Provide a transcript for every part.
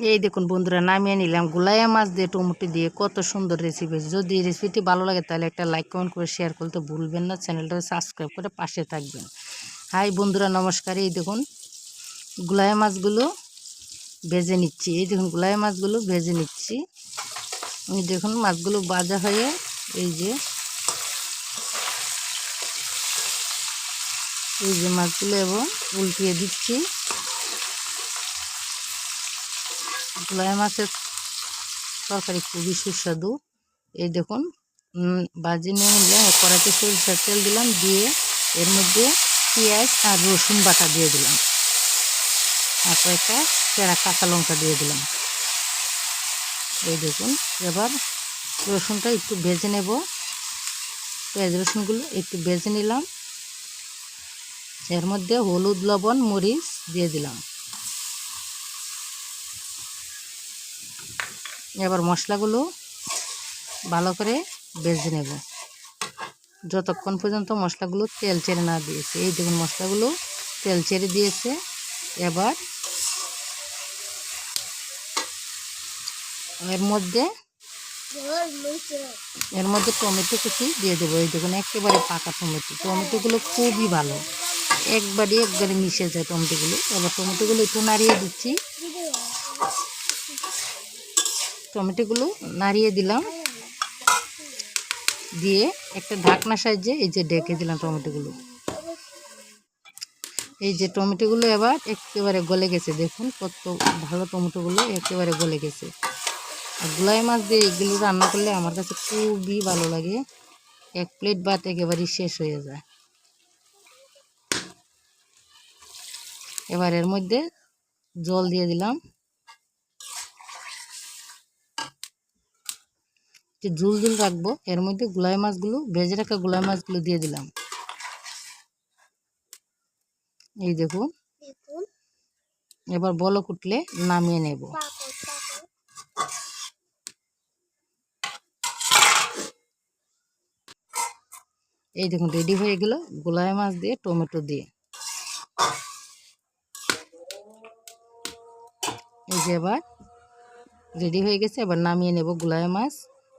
এই দেখুন বন্ধুরা, নামিয়ে নিলাম। গুলাইয়া মাছ দিয়ে, টমেটো দিয়ে কত সুন্দর রেসিপি যদি রেসিপিটি ভালো লাগে, তাহলে একটা লাইক কমেন্ট করে শেয়ার করতে ভুলবেন না। চ্যানেলটা সাবস্ক্রাইব করে পাশে থাকবেন। হাই বন্ধুরা, নমস্কার। এই দেখুন গুলাইয়া মাছগুলো ভেজে নিচ্ছি। এই দেখুন গুলাইয়া মাছগুলো ভেজে নিচ্ছি। এই দেখুন, মাছগুলো বাজা হয়ে এই যে এই যে মাছগুলো এবং উল্টিয়ে দিচ্ছি। গুলাই মাছের তরকারি খুবই সুস্বাদু। এই দেখুন ভাজি নিয়ে নিলাম কড়াইতে সরিষার তেল দিলাম, দিয়ে এর মধ্যে পেঁয়াজ আর রসুন বাটা দিয়ে দিলাম। আর কয়েকটা চেরা কাঁচা লঙ্কা দিয়ে দিলাম। এই দেখুন, এবার রসুনটা একটু ভেজে নেব। পেঁয়াজ রসুনগুলো একটু ভেজে নিলাম। এর মধ্যে হলুদ, লবণ, মরিচ দিয়ে দিলাম। এবার মশলাগুলো ভালো করে বেজে নেব। যতক্ষণ পর্যন্ত মশলাগুলো তেল ছেড়ে না দিয়েছে, এই দেখুন মশলাগুলো তেল ছেড়ে দিয়েছে। এবার এর মধ্যে এর মধ্যে টমেটো কুচি দিয়ে দেবো। এই দেখুন একেবারে পাকা টমেটো। টমেটোগুলো খুবই ভালো। একবারে একবারে মিশে যায় টমেটোগুলো। এবার টমেটোগুলো একটু নাড়িয়ে দিচ্ছি। টমেটোগুলো নাড়িয়ে দিলাম। দিয়ে একটা ঢাকনা সাহায্যে এই যে ডেকে দিলাম টমেটোগুলো। এই যে টমেটোগুলো এবার একেবারে গলে গেছে, দেখুন কত ভালো টমেটোগুলো একেবারে গলে গেছে। আর গুলাই মাছ দিয়ে এগুলো রান্না করলে আমার কাছে খুবই ভালো লাগে। এক প্লেট ভাত একেবারেই শেষ হয়ে যায়। এবার এর মধ্যে জল দিয়ে দিলাম। যে ঝুল ঝুল রাখব। এর মধ্যে গুলাই মাছগুলো ভেজে রাখা গুলাই মাছগুলো দিয়ে দিলাম। এই দেখুন। এবার বলক উঠলে নামিয়ে নেব। এই দেখুন রেডি হয়ে গেল গোলাই মাছ দিয়ে টমেটো দিয়ে। এই যে এবার রেডি হয়ে গেছে এবার নামিয়ে নেব গুলাই মাছ।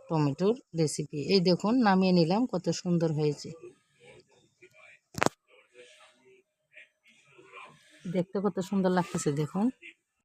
টমেটোর রেসিপি এই দেখুন নামিয়ে নিলাম কত সুন্দর হয়েছে। দেখতে কত সুন্দর লাগতেছে দেখুন।